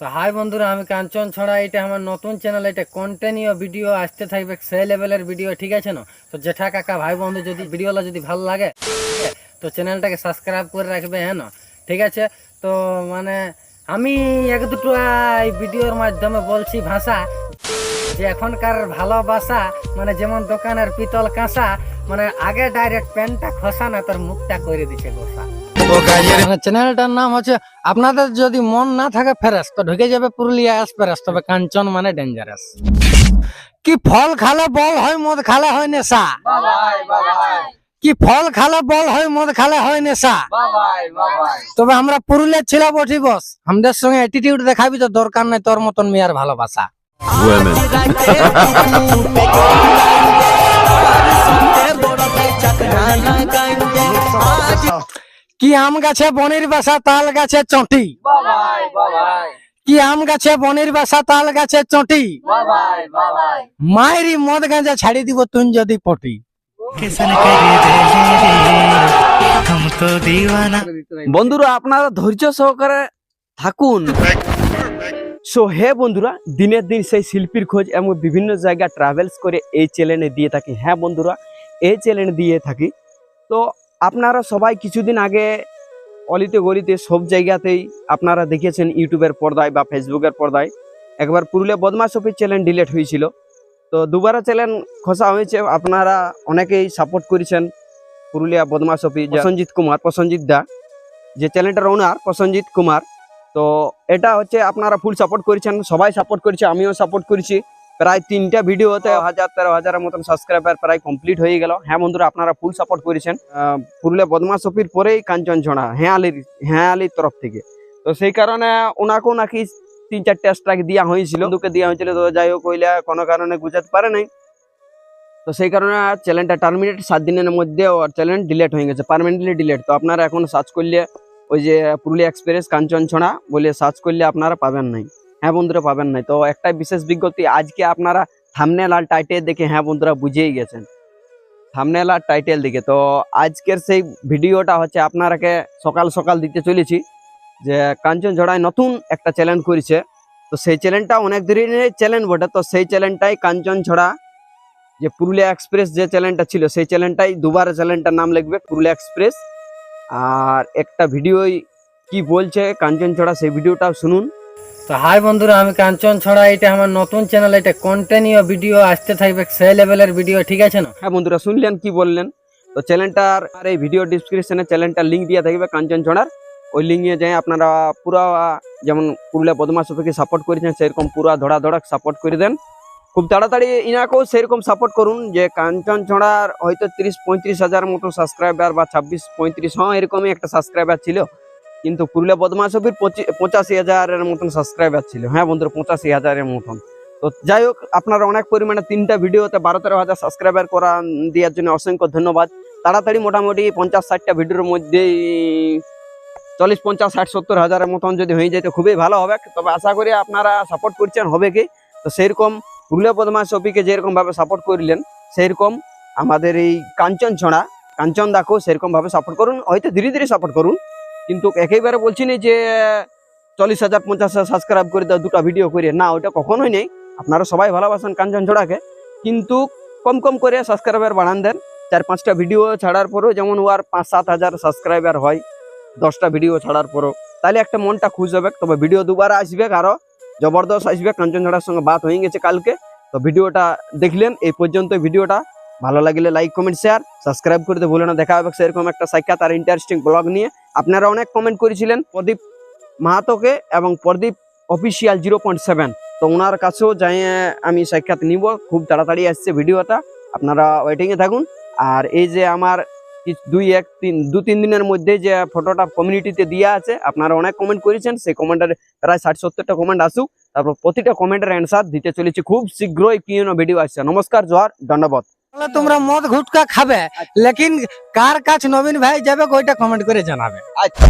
তো হাই বন্ধুরা, আমি কাঞ্চন ছড়া। এটা আমার নতুন চ্যানেল এটা কন্টিনিউ ভিডিও আসতে থাকবে সেই লেভেলের ভিডিও ঠিক আছে না? তো জেঠা কাকা, ভাই বন্ধু যদি ভিডিওটা যদি ভালো লাগে, তো চ্যানেলটাকে সাবস্ক্রাইব করে রাখবে হ্যাঁ না? ঠিক আছে? তো মানে আমি এক দুটো এই ভিডিওর মাধ্যমে বলছি ভাষা, যে এখনকার ভালোবাসা মানে যেমন দোকানের পিতল কাঁসা মানে আগে ডাইরেক্ট প্যান্টটা খসা না তার মুখটা করে দিছে গোসা। চ্যানেলটার নাম হচ্ছে আপনাদের যদি মন না থাকে ফেরেস তো ঢুকে যাবে পুরুলিয়া এক্সপ্রেস তবে কাঞ্চন মানে ডেঞ্জারাস কি ফল খালে বল হয় মদ খালে হয় নেশা? কি ফল খালে বল হয় মদ খালে হয় নেশা? তবে আমরা পুরুলিয়া ছিল বঠি বস। আমাদের সঙ্গে অ্যাটিটিউড দেখাবি তো দরকার নাই তোর মতন মেয়ার ভালোবাসা। কি আম গাছে বনের বাসা তাল গাছে চটি? কি আম গাছে বনের বাসা তাল গাছে চটি? মায়েরই মদ গাঁজা ছাড়ি দিব তুই যদি পটি। বন্ধুরা আপনারা ধৈর্য সহকারে থাকুন। সো হে বন্ধুরা দিনের দিন সেই শিল্পীর খোঁজ এবং বিভিন্ন জায়গা ট্রাভেলস করে এই চ্যালেঞ্জে দিয়ে থাকি। হ্যাঁ বন্ধুরা এই চ্যালেঞ্জ দিয়ে থাকি। তো আপনারা সবাই কিছুদিন আগে অলিতে গলিতে সব জায়গাতেই আপনারা দেখেছেন ইউটিউবের পর্দায় বা ফেসবুকের পর্দায়। একবার পুরুলিয়া বদমাস অফিস চ্যানেল ডিলেট হয়েছিল। তো দুবারা চ্যানেল খসা হয়েছে, আপনারা অনেকেই সাপোর্ট করেছেন পুরুলিয়া বদমাস অফিস প্রসঞ্জিৎ কুমার, প্রসঞ্জিৎ দা। যে চ্যানেলটার ওনার প্রসঞ্জিৎ কুমার। তো এটা হচ্ছে আপনারা ফুল সাপোর্ট করেছেন, সবাই সাপোর্ট করেছে, আমিও সাপোর্ট করেছি। প্রায় তিনটা ভিডিওতে হাজার তেরো হাজারের মতন সাবস্ক্রাইবার প্রায় কমপ্লিট হয়ে গেল। হ্যাঁ বন্ধুরা আপনারা ফুল সাপোর্ট করেছেন। পুরুলিয়া বদমাস অফির পরেই কাঞ্চনঝোড়া হ্যাঁ আলির হ্যাঁ আলির তরফ থেকে। তো সেই কারণে ওনাকেও নাকি তিন চারটে স্ট্রাইক দেওয়া হয়েছিল। দুকে দেওয়া হয়েছিল তো যাই হোক ওইলা কোনো কারণে গুজাতে পারে নাই। তো সেই কারণে চ্যানেলটা টার্মিনেট সাত দিনের মধ্যে ওর চ্যানেল ডিলেট হয়ে গেছে পার্মানেন্টলি ডিলেট তো আপনারা এখন সার্চ করলে ওই যে পুরুলিয়া এক্সপ্রেস কাঞ্চনছড়া বলে সার্চ করলে আপনারা পাবেন নাই। হ্যাঁ বন্ধুরা পাবেন নাই। তো একটা বিশেষ বিজ্ঞপ্তি, আজকে আপনারা থামনেল আর টাইটেল দেখে হ্যাঁ বন্ধুরা বুঝেই গেছেন। থামনেল আর টাইটেল দেখে। তো আজকের সেই ভিডিওটা হচ্ছে আপনারাকে সকাল সকাল দিতে চলেছি যে কাঞ্চনঝড়ায় নতুন একটা চ্যালেঞ্জ করেছে। তো সেই চ্যানেলটা অনেক দিনের চ্যালেঞ্জ বটে। তো সেই চ্যানেলটাই কাঞ্চনছড়া যে পুরুলিয়া এক্সপ্রেস যে চ্যানেলটা ছিল, সেই চ্যানেলটাই দুবার চ্যানেলটার নাম লিখবে পুরুলিয়া এক্সপ্রেস। আর একটা ভিডিওই কি বলছে কাঞ্চনছড়া সেই ভিডিওটাও শুনুন। তো হাই বন্ধুরা, আমি কাঞ্চন ছড়া। এটা আমার নতুন চ্যানেল, এটা কন্টিনিউ ভিডিও আসতে থাকবে সেই লেভেলের ভিডিও ঠিক আছে না? হ্যাঁ বন্ধুরা, শুনলেন কি বললেন? তো চ্যানেলটার আর এই ভিডিও ডিসক্রিপশনে চ্যানেলটার লিঙ্ক দিয়ে থাকবে কাঞ্চনছড়ার ওই লিঙ্কে যাই আপনারা পুরা, যেমন পুরুলিয়া বদমাস থেকে সাপোর্ট করেছেন, সেরকম পুরা ধড়া ধড়া সাপোর্ট করে দেন। খুব তাড়াতাড়ি ইনাকেও সেরকম সাপোর্ট করুন যে কাঞ্চনছড়ার হয়তো তিরিশ পঁয়ত্রিশ হাজার মতো সাবস্ক্রাইবার বা ছাব্বিশ পঁয়ত্রিশ হ্যাঁ এরকমই একটা সাবস্ক্রাইবার ছিল। কিন্তু পুরুলিয়া বদমাসবির পঁচাশি হাজারের মতন সাবস্ক্রাইবার ছিল। হ্যাঁ বন্ধুরা, পঁচাশি হাজারের মতন। তো যাই হোক, আপনারা অনেক পরিমাণে তিনটা ভিডিওতে বারো তেরো হাজার সাবস্ক্রাইবার করা দেওয়ার জন্য অসংখ্য ধন্যবাদ। তাড়াতাড়ি মোটামুটি পঞ্চাশ ষাটটা ভিডিওর মধ্যেই চল্লিশ, পঞ্চাশ, ষাট, সত্তর হাজারের মতন যদি হয়ে যায় তো খুবই ভালো হবে। তবে আশা করি আপনারা সাপোর্ট করছেন, হবে কি? তো সেইরকম পুরুলিয়া বদমাস অপিকে যেরকম ভাবে সাপোর্ট করলেন সেইরকম আমাদের এই কাঞ্চন ছড়া কাঞ্চন দাকেও সেরকমভাবে সাপোর্ট করুন। হয়তো ধীরে ধীরে সাপোর্ট করুন। কিন্তু একেবারে বলছি না যে, চল্লিশ হাজার, পঞ্চাশ হাজার সাবস্ক্রাইব করে দাও, দুটো ভিডিও করে। না, ওটা কখনোই নেই। আপনারা সবাই ভালোবাসেন কাঞ্চন ছড়াকে কিন্তু কম কম করে সাবস্ক্রাইবার বাড়ান দেন। চার, পাঁচটা ভিডিও ছাড়ার পরেও যেমন ওর পাঁচ, সাত হাজার সাবস্ক্রাইবার হয়, দশটা ভিডিও ছাড়ার পরও। তাহলে একটা মনটা খুশ হবে। তবে ভিডিও দুবার আসবে আরও জবরদস্ত আসবে। কাঞ্চনঝড়ার সঙ্গে বাত হয়ে গেছে কালকে। তো ভিডিওটা দেখলেন। এই পর্যন্ত ভিডিওটা। ভালো লাগলে লাইক কমেন্ট শেয়ার সাবস্ক্রাইব করতে ভুলে না। দেখা হবে সেরকম একটা সাক্ষাৎ আর ইন্টারেস্টিং ব্লগ নিয়ে। আপনারা অনেক কমেন্ট করেছিলেন প্রদীপ মাহাতোকে এবং Pradip official zero point seven তো ওনার কাছেও যাই আমি সাক্ষাৎ নিব, খুব তাড়াতাড়ি আসছে ভিডিওটা। আপনারা ওয়েটিংয়ে থাকুন। আর এই যে আমার দুই, এক, তিন, দু, তিন দিনের মধ্যে যে ফটোটা কমিউনিটিতে দেওয়া আছে, আপনারা অনেক কমেন্ট করেছেন, সেই কমেন্টের প্রায় ষাট, সত্তরটা কমেন্ট আসুক। তারপর প্রতিটা কমেন্টের অ্যান্সার দিতে চলেছি। খুব শীঘ্রই, কি ভিডিও আসছে। নমস্কার, জোহার, ধন্যবাদ। তোমরা মদ ঘুটকা খাবে। লেকিন কার কাছ নবীন ভাই যাবে ওইটা কমেন্ট করে জানাবে। আচ্ছা।